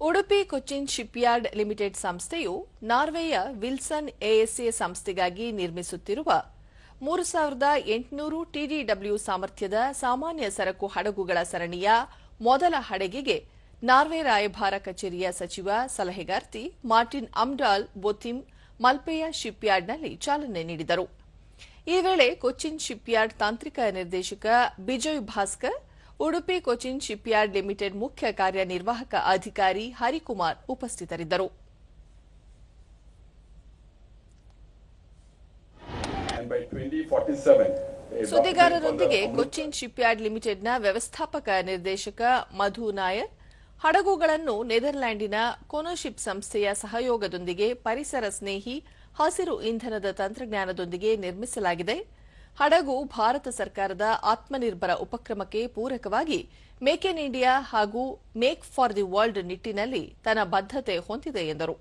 Udupi Cochin shipyard limited ಸಂಸ್ಥೆಯು ನಾರ್ವೆಯ Wilson ASA ಸಂಸ್ಥೆಗಾಗಿ ನಿರ್ಮಿಸುತ್ತಿರುವ ಮೂರು ಸಾವಿರದ ಎಂಟುನೂರು ಟಿಡಿಡಬ್ಲ್ಯೂ ಸಾಮರ್ಥ್ಯದ ಸಾಮಾನ್ಯ ಸರಕು ಹಡಗುಗಳ ಸರಣಿಯ ಮೊದಲ ಹಡಗಿಗೆ ನಾರ್ವೆ ರಾಯಭಾರ ಕಚೇರಿಯ ಸಚಿವ ಸಲಹೆಗಾರ್ತಿ ಮಾರ್ಟಿನ್ ಅಮ್ಡಾಲ್ ಬೊಥಿಮ್ ಮಲ್ಪೆಯ ಶಿಪ್ಯಾರ್ಡ್ನಲ್ಲಿ ಚಾಲನೆ ನೀಡಿದರು. ಈ ವೇಳೆ ಕೊಚ್ಚಿನ್ ಶಿಪ್ಯಾರ್ಡ್ ತಾಂತ್ರಿಕ ನಿರ್ದೇಶಕ ಬಿಜಯ್ ಭಾಸ್ಕರ್ ಉಡುಪಿ ಕೊಚ್ಚಿನ್ ಶಿಪ್ಯಾರ್ಡ್ ಲಿಮಿಟೆಡ್ ಮುಖ್ಯ ಕಾರ್ಯನಿರ್ವಾಹಕ ಅಧಿಕಾರಿ ಹರಿಕುಮಾರ್ ಉಪಸ್ಥಿತರಿದ್ದರು. And by 2047, a ಸುದ್ದಿಗಾರರೊಂದಿಗೆ ಕೊಚ್ಚಿನ್ ಶಿಪ್ಯಾರ್ಡ್ ಲಿಮಿಟೆಡ್ನ ವ್ಯವಸ್ಥಾಪಕ ನಿರ್ದೇಶಕ ಮಧು ನಾಯರ್ ಹಡಗುಗಳನ್ನು ನೆದರ್ಲ್ಯಾಂಡಿನ ಕೊನೋಶಿಪ್ ಸಂಸ್ಥೆಯ ಸಹಯೋಗದೊಂದಿಗೆ ಪರಿಸರ ಸ್ನೇಹಿ ಹಸಿರು ಇಂಧನದ ತಂತ್ರಜ್ಞಾನದೊಂದಿಗೆ ನಿರ್ಮಿಸಲಾಗಿದೆ. ಹಡಗು ಭಾರತ ಸರ್ಕಾರದ ಆತ್ಮನಿರ್ಭರ ಉಪಕ್ರಮಕ್ಕೆ ಪೂರಕವಾಗಿ ಮೇಕ್ ಇನ್ ಇಂಡಿಯಾ ಹಾಗೂ ಮೇಕ್ ಫಾರ್ ದಿ ವರ್ಲ್ಡ್ ನಿಟ್ಟಿನಲ್ಲಿ ತನ್ನ ಬದ್ಧತೆ ಹೊಂದಿದೆ ಎಂದರು.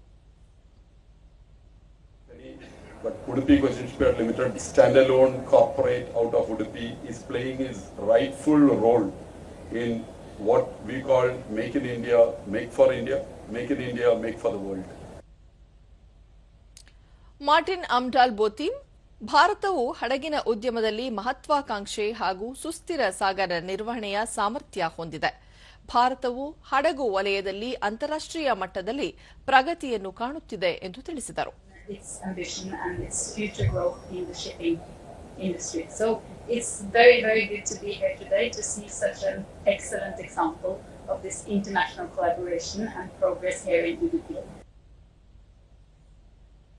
ಮಾರ್ಟಿನ್ ಅಮ್ಡಾಲ್ ಬೋತಿಮ್ ಭಾರತವು ಹಡಗಿನ ಉದ್ಯಮದಲ್ಲಿ ಮಹತ್ವಾಕಾಂಕ್ಷೆ ಹಾಗೂ ಸುಸ್ಥಿರ ಸಾಗರ ನಿರ್ವಹಣೆಯ ಸಾಮರ್ಥ್ಯ ಹೊಂದಿದೆ. ಭಾರತವು ಹಡಗು ವಲಯದಲ್ಲಿ ಅಂತಾರಾಷ್ಟ್ರೀಯ ಮಟ್ಟದಲ್ಲಿ ಪ್ರಗತಿಯನ್ನು ಕಾಣುತ್ತಿದೆ ಎಂದು ತಿಳಿಸಿದರು.